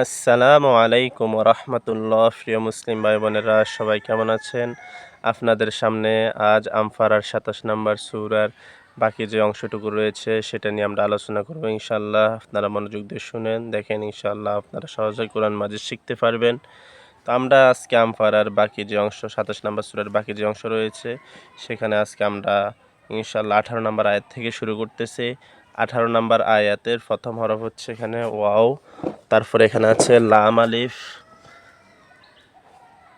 আসসালামু আলাইকুম রহমতুল্লাহ প্রিয় মুসলিম ভাই বোনেরা সবাই কেমন আছেন? আপনাদের সামনে আজ আমফারার সাতাশ নম্বর সুরার বাকি যে অংশটুকু রয়েছে, সেটা নিয়ে আমরা আলোচনা করব ইনশাল্লাহ আপনারা মনোযোগ দিয়ে শুনেন, দেখেন ইনশাল্লাহ আপনারা সহজে কোরআন মাঝে শিখতে পারবেন। তো আমরা আজকে আমফারার বাকি যে অংশ, সাতাশ নম্বর সুরার বাকি যে অংশ রয়েছে, সেখানে আজকে আমরা ইনশাল্লাহ আঠারো নম্বর আয়াত থেকে শুরু করতেছি। আঠারো নম্বর আয়াতের প্রথম হরফ হচ্ছে এখানে ওয়াও। তারপরে এখানে আছে লাম আলিফ,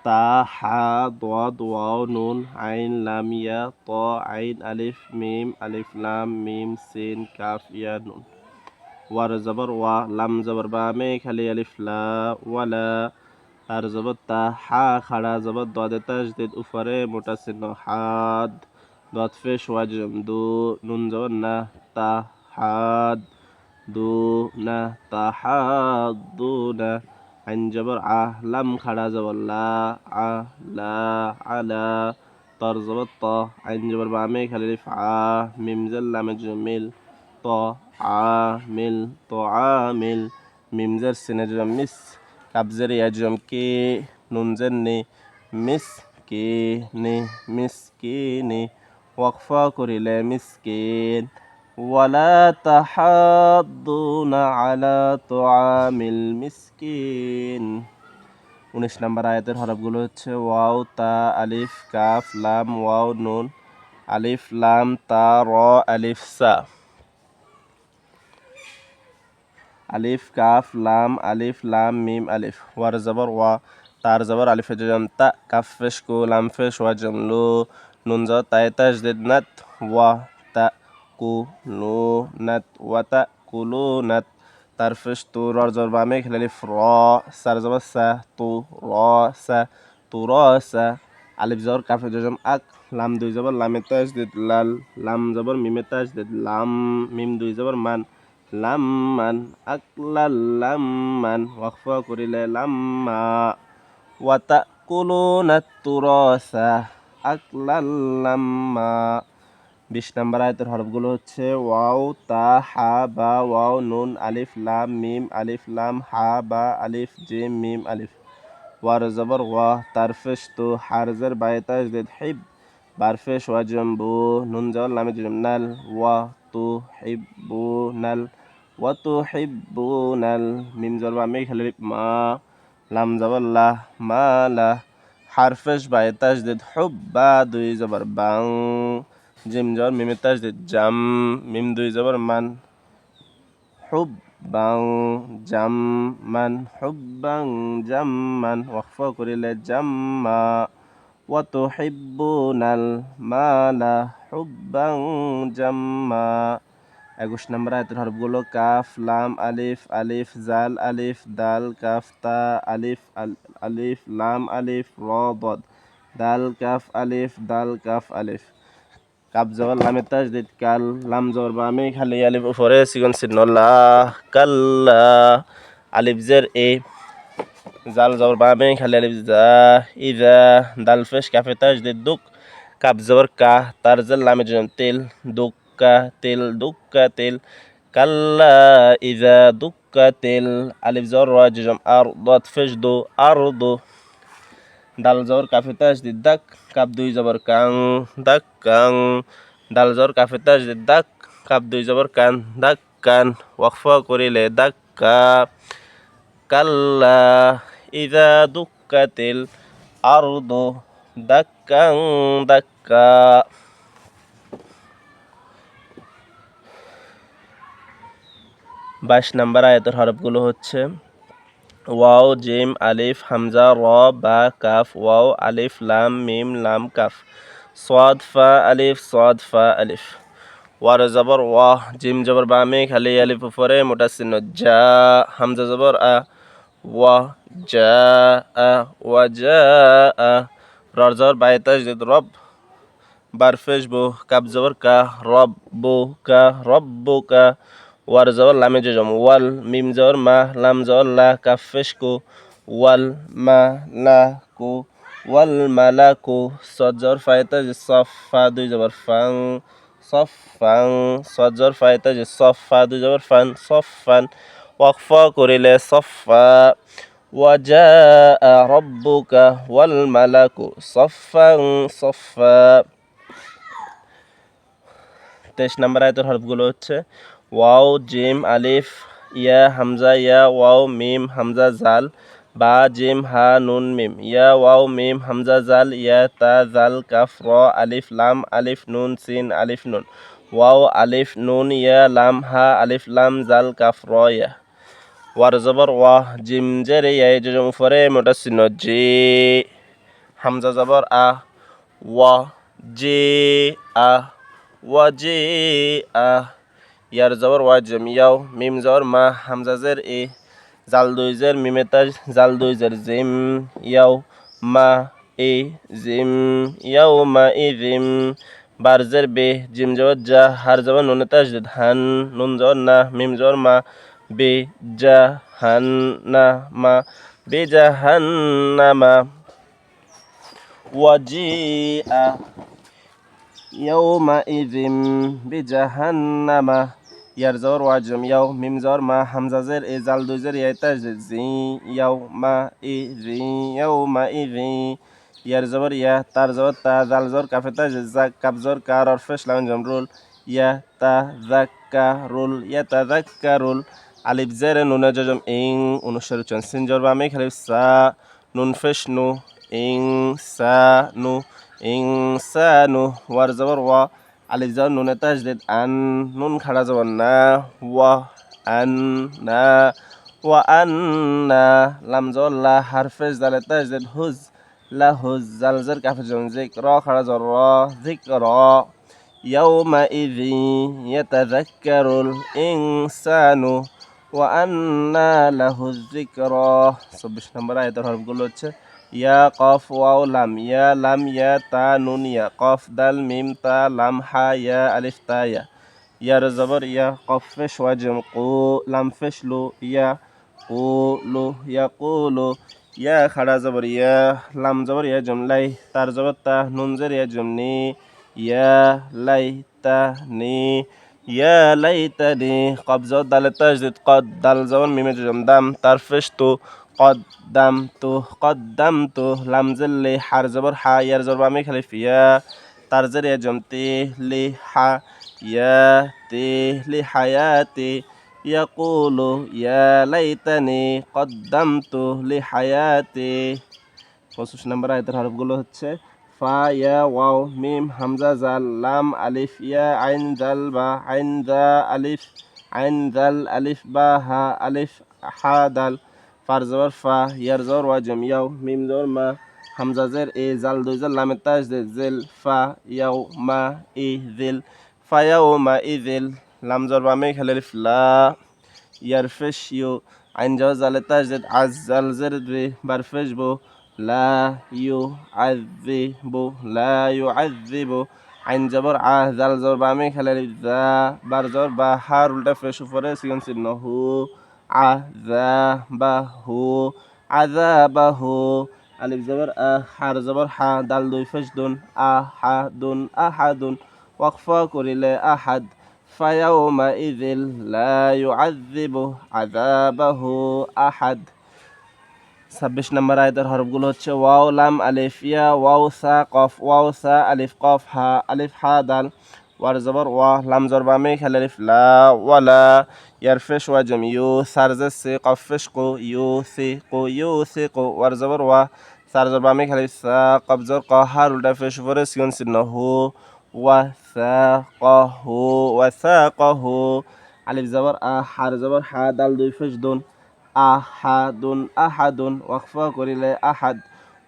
তা, হা দোয়াদ ওয়াও নুন, আইন, লাম, ইয়া, ত, আইন, আলিফ, মিম, আলিফ, লাম, মিম, সিন, কাফ, ইয়া, নুন। ওয়ার, জবর, ওয়া, লাম, জবর, বা, মে, খালি, আলিফ, লা ওয়ালা তার জবর, তা, হা, খাড়া, জবর দদে তাজদিদ উপরে মোটা চিহ্ন হাদ দত ফেশ ওয়াজম দু, নুন, জবর, না, তা, হাদ। দু না দু না আইন জবর আহ লাম খাড়া জবর লা আ লা আলা তর জবর ত আইন জবর বামে খালি লিফ আ মিম জাল লামে জমিল ত আ মিল ত আ মিল মিম জার সিনে জম মিস কাবজের ইয়াজম কে নুন জার নে মিস কে নে মিস কে নে ওয়াকফা করিলে মিসকিন ولا تحاضون على طعام المسكين উনিশ নম্বর আয়াতের হরফগুলো হচ্ছে ওয়াও তা আলিফ কাফ লাম ওয়াও নুন আলিফ লাম তা র আলিফ সা আলিফ কাফ লাম আলিফ লাম মিম আলিফ ওয়ার জবর ওয়া তার জবর আলিফ জম তা কাফ ফেশ কু লাম ফেশ ওয়া জম লু নুন জ তাই তাজ নাত ওয়া তা কুলুনাত ওয়াতা কুলুনাত তারফিস তু রর জর বামে খেলালি ফ্র, সার জবর সা, তু, র, সা, তু, র, সা, আলিফ জবর, কাফে জজম আক, লাম দুই জবর, লামে তাজদিদ লাল, লাম জবর, মিমে তাজদিদ লাম, মিম দুই জবর, মান, লাম, মান আকলাল লাম, মান, ওয়াকফা করিলে লাম্মা ওয়াতা কুলুনাত তুরসা আকলাল লাম্মা বিশ নাম্বার আয়তের হরফগুলো হচ্ছে ওয়াও, তা, হা, বা, ওয়াও, নুন, আলিফ, লাম, মিম, আলিফ, লাম, হা, বা, আলিফ, জিম, মিম, আলিফ। ওয়ার জবর ওয়া তারফেশ তু হারজের বায়তাজ দিদ, হিব। বারফেশ ওয়াজম্বু নুন জল লামে নাল। ওয়া, তু হিব্বু নাল। ওয়া, তু হিব্বু নাল। মিম জল বা মেঘ মা। লাম জবল্লাহ মা, লা। হারফেশ বায়তাজ দিদ, হুব, বা, দুই জবর, বাং। জিম জবর মিমে তাজদিদ জাম মিম দুই জবর মান হুব বাং জাম মান হুব্বাং জাম মান ওয়াকফ করিলে জাম্মা ওয়াতুহিব্বুনাল মালা হুব্বাং জাম্মা একুশ নম্বর আয়তের হরফগুলো কাফ লাম আলিফ আলিফ জাল আলিফ দাল কাফ তা আলিফ আলিফ লাম আলিফ র বদ দাল কাফ আলিফ দাল কাফ আলিফ কাপ জবর লামে তাজদিদ কাল, লাম জবর বামে খালি আলিফ উপরে সিগন লা কাল্লা আলিফ জের এ, জাল জবর বামে খালি আলিফ জা ইজা দাল ফেশ কাফে তাজদিদ দুক, কাপ জবর কা, তার জেল লামে জম তেল দুক্কা তেল দুক্কা তেল, কাল্লা ইজা দুক্কা তেল আলিফ জবর রাজম আর দত ফেশ দো আর দো ডাল জবর কাফে তাজদিদ দাক, কাপ দুই জবর কাং দাক কাং ডাল জবর কাফে তাজদিদ দাক, কাপ দুই জবর কান দাক, কান ওয়াকফা করিলে দাক্কা কাল্লা ইদা দুক্কাতিল আরদু দাক্কাং দাক্কা বাইশ নাম্বার আয়তের হরফগুলো হচ্ছে ওয়াও, জিম, আলিফ, হামজা, র, বা, কাফ, ওয়াও, আলিফ, লাম, মিম, লাম, কাফ। সোয়াদ ফা, আলিফ সোয়াদ ফা, আলিফ। ওয়ার, জবর, ওয়া, জিম, জবর বামে খালি, আলিফ, উপরে মোটা চিহ্ন যা হামজা, জবর, আ, ওয়া যা আ, ওয়া যা আ। রর, জবর বাইতাজ রব। বারফেশ, বো কাব জবর, কা, রব, বো, কা, রব কা। ওয়ার জবর লামে জম ওয়াল, মিম জবর মা, লাম জবর লা কাফেশ কো ওয়াল, মা, লা, কো, ওয়াল মালা কো সজর ফায়তা সফ, ফা, দুই জবর ফাং সফ ফাং সজর ফায়তা যে, সফ, ফা, দুই জবর ফান, সফ, ফান, ওয়াকফ করিলে সফা রব্বুকা, ওয়াল মালাকু সফাং সফা তেইশ নম্বর আয়তের হরফগুলো হচ্ছে ওয়াও, জিম, আলিফ, ইয়া, হামজা, ইয়া, ওয়াও, মিম, হামজা, জাল, বা, জিম, হা, নুন, মিম, ইয়া, ওয়াও, মিম, হামজা, জাল, ইয়া, তা, জাল, কাফ, র, আলিফ, লাম, আলিফ, নুন, সিন, আলিফ, নুন, ওয়াও, আলিফ, নুন, ইয়া, লাম, হা, আলিফ, লাম, জাল, কাফ, র, ইয়া। ওয়ার জবর ওয়া জিম, জের, ইয়া জম উপরে মোটা চিহ্ন জি, হামজা, জবর, আ ওয়া জে, আ ওয়া জে, আ। ইয়ার জবর ওয়া জম ইয়াও মিম জবর মা হামজা জের এ জাল দুই জের মিমে তাজ জাল দুই জের জিম ইয়াও মা এ জিম ইয়াও মা ই জিম বার জের বে জিম জবর যা হার জবর নুনে তাজ হান নুন জবর না মিম জবর মা বে যা হান না মা বে যা হান না মা ওয়াজিআ يومئذ بجهنم ইয়ার জর ওয়াজম ইয়াও মিম জর মা, হামজা জের এ জাল দুই জের ইয়াইতা জি, ইয়াও, মা, ই, জি, ইয়াও, মা, ই, জি ইয়ার জবর ইয়া তার জবর তা, জাল জর কাফে তা জা কাব জর কার আর ফেশ লাম জমরুল ইয়া, তা জাক্কা রুল ইয়া, তা জাক্কা রুল আলিফ জের নুনে জজম, ইং অনুসার উচ্চারণ সিন জর বামে খালিফ সা নুন ফেশ নু, ইং সা নু, ইং সা নু ওয়ার জবর ওয়া على الجزاء نون تجديد أن نون خرج ونا و أن نا و أن نا لم زال حرف جزاء تجديد هز لا هز زلزل كاف جون ذكرى خرج الرا يوم إذ يتذكر الإنسان ওয়ান্না লাহু যিকর চব্বিশ নম্বর আয়াতের হরফগুলো হচ্ছে, ইয়া কফ ওয়াও লাম, ইয়া লাম, ইয়া তা, নুন, ইয়া কফ, দাল, মিম, তা, লাম, হা, ইয়া, আলিফ, তা, ইয়া। ইয়ার জবর, ইয়া কফ ফেশ ওয়াজম কো, লাম, ফেশ, লো, ইয়া কো, লো, ইয়া কো, লো, ইয়া খাড়া জবর, ইয়া লাম জবর, ইয়া জমলাই তার জবর, তা, নুন জের, ইয়া জমনি ইয়া লাই, তা, নি ইয়া লাই তা নি কবজ দালে তাজদিদ কদ দাল জবর মিমে জম দাম তার ফেশ তু قدمت قدمت لام زل حر زبر حا ير زبر بامي خلف يا تر زر يا جمتي لحا يا تي لحياتي يقول يا ليتني قدمت لحياتي পঁচিশ নম্বর আয়তের হরফগুলো হচ্ছে ফা ইয়া ওয়াও মিম হামজা জাল লাম আলিফ ইয়া আইন জাল বা আইন জা আলিফ আইন জাল আলিফ বা হা আলিফ হা দাল ফার জবর ফা ইয়ার জবর ওয়া জম ইয়াও মিম জবর মা হামজা জের এ জাল দুই জাল লামে তাজ দে জেল ফা ইয়াও মা ই দিল ফা ইয়াও মা ই দিল লাম জবর বামে খেলে লা ইয়ার ফেশ ইউ আইন জবর জালে তাজ দে আজ জাল জের দে বার ফেশ বো লা ইউ আযিবু লা ইউআযিবু আইন জবর আ জাল জবর বামে খেলে জা বার জবর বা হার উল্টা ফেশ উপরে সিগন চিহ্ন হু আযাবাহু আযাবাহু আলিফ জবর আ হার জবর হা দাল দুই ফেজদুন আহাদুন ছাব্বিশ নম্বর আয়তের হরফগুলো হচ্ছে ওয়াও, লাম, আলিফ, ইয়া, ওয়াও, সা, কফ, ওয়াও, সা, আলিফ, কফ, হা, আলিফ, হা, দাল, ওয়ার জবর, ওয়া, লাম জরবামে খেলারিফ লা ওয়ালা ইয়ারফেশ ওয়া, জম, ইউ সারজে সে কফেশ কো, ইউ, সে, কো, ইউ, সে, কো, ওয়ার জবর, ওয়া, সার জরবামে খেলারিফ সা কবজর ক হার উল্টা ফেশ উপরে সিগন চিহ্ন, হু, ওয়া, সা, ক, হু, ওয়া, সা, ক, হু, আলিফ, জবর, আ, হার, জবর, হা, দাল, দুই ফেশ দুন। আহাদুন আহাদুন, ওয়াকফা করিলে আহাদ।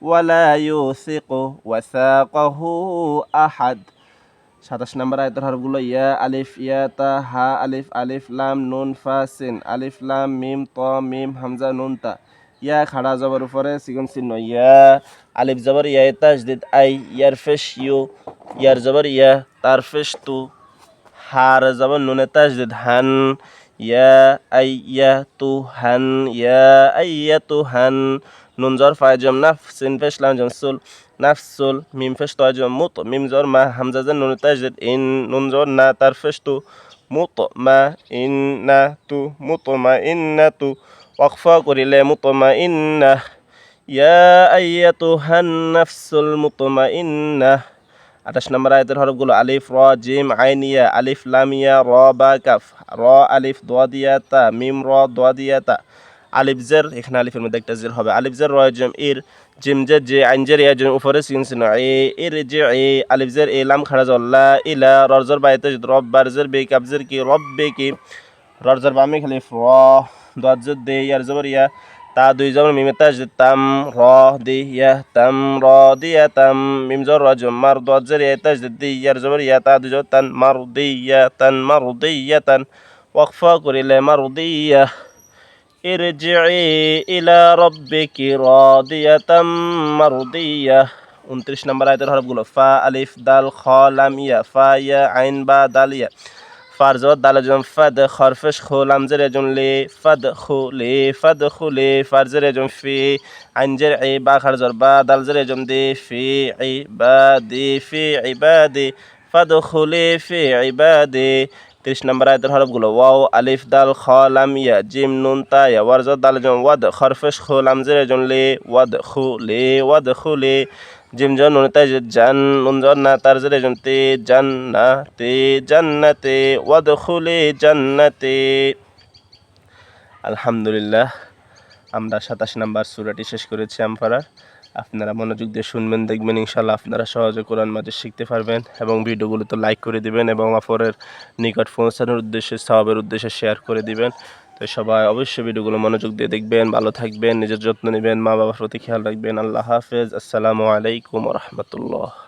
ওয়ালা ইউসিকু ওয়াসাকাহু আহাদ। সাতাশ নম্বর আয়তের হরফগুলো ইয়া, আলিফ, ইয়া, তা, হা, আলিফ আলিফ, লাম, নুন, ফা, সিন। আলিফ, লাম, মিম, ত, মিম, হামজা, নুন, তা। ইয়া খাড়া জবর উপরে সিগুন চিহ্ন ইয়া, আলিফ জবর, ইয়া, তাজদিদ, আই, ইয়ার ফেশ ইউ। ইয়ার জবর, ইয়া, তার ফেশ তু। হার জবর, নুনে তাজদিদ, হান। ইয়া আই ইয়া তু হান ইয়া আই ইয়া তু হান নুন জর ফায়জম নাফ সিন ফেশ লাম জমসুল নাফসুল মিম ফেশ তয়জম মুত মিম জর মা, হামজা জের নুন তাজদিদ ইন, নুন জর না, তার ফেশ তু মুতমা ইন্নাতু মুতমা ইন্নাতু ওয়াকফা করিলে মুতমা ইন্না ইয়া আইয়াতুহান নাফসুল মুতমা ইন্না আঠাশ নম্বর আয়তের হরফগুলো আলিফ, র, জিম আইনিয়া আলিফ লামিয়া র, বা, কাফ। র, আলিফ দোয়া, তা, মিম, র দোয়া, তা। আলিফ, জের, এখানে আলিফের মধ্যে একটা জের হবে। আলিফ, জের রয় জম, ইর, জিম, জের যে আইন, জের, ইয়া জম উপরে সিন সিন, এ, ইর যে এ, আলিফ, জের, এ, লাম খাড়া জল্লা ইলা রজর বাইতে রব, বার, জের, বে কাব জের, কি, রব, বে, কি? রজর বামে খালি র দোয়া জের, দে, ইয়ার, জবর, ইয়া তা দুই জবর মিমে তাজ তাম র দি ইয়া তাম র দি ইয়া তাম মিম জর র জম মার দোয়া জের ইয়া তাজ দি ইয়ার জবর ইয়া তা দুই জবর তান মার দি ইয়া তান মার দি ইয়া তান ওয়াকফা করিলে মার দি ইয়া ارجعي إلى ربك راضية مرضية উনত্রিশ নম্বর আয়তের হরফগুলো ফা আলিফ দাল খ লাম ইয়া ফা ইয়া আইন বা দাল ইয়া ফার জবর দাল জম ফাদ খরফেশ খো লাম জের এজন লে ফাদ খু লে ফাদ খু লে ফার জের এজন ফি আইন জের এ বা খার জর বা দাল জের এজন দে ফি ই বা দে ফি ইবাদে ফাদ খুলে ফি ইবাদে তিরিশ নম্বর আয়তের হরফগুলো ওয়াও আলিফ দাল খ লাম ইয়া জিম নুন তা ইয়া ওয়ারজ দাল জন ওয়াদ খরফেশ খো লাম জের জন লে ওয়াদ খু লে ওয়াদ খু লে জিম জন নুন তাই জান নুন জন না তার জের জন তে জান্না তে জান্নাতে ওয়াদ খুলে জান্নাতে। আলহামদুলিল্লাহ, আমরা সাতাশ নাম্বার সুরাটি শেষ করেছি আমপাড়ার আপনারা মনোযোগ দিয়ে শুনবেন, দেখবেন ইনশাল্লাহ আপনারা সহজে কোরআন মাঝে শিখতে পারবেন এবং ভিডিওগুলো তো লাইক করে দিবেন এবং অপরের নিকট পৌঁছানোর উদ্দেশ্যে সবাবের উদ্দেশ্যে শেয়ার করে দিবেন। তো সবাই অবশ্যই ভিডিওগুলো মনোযোগ দিয়ে দেখবেন, ভালো থাকবেন, নিজের যত্ন নেবেন মা বাবার প্রতি খেয়াল রাখবেন। আল্লাহ হাফেজ। আসসালামু আলাইকুম রহমতুল্লাহ।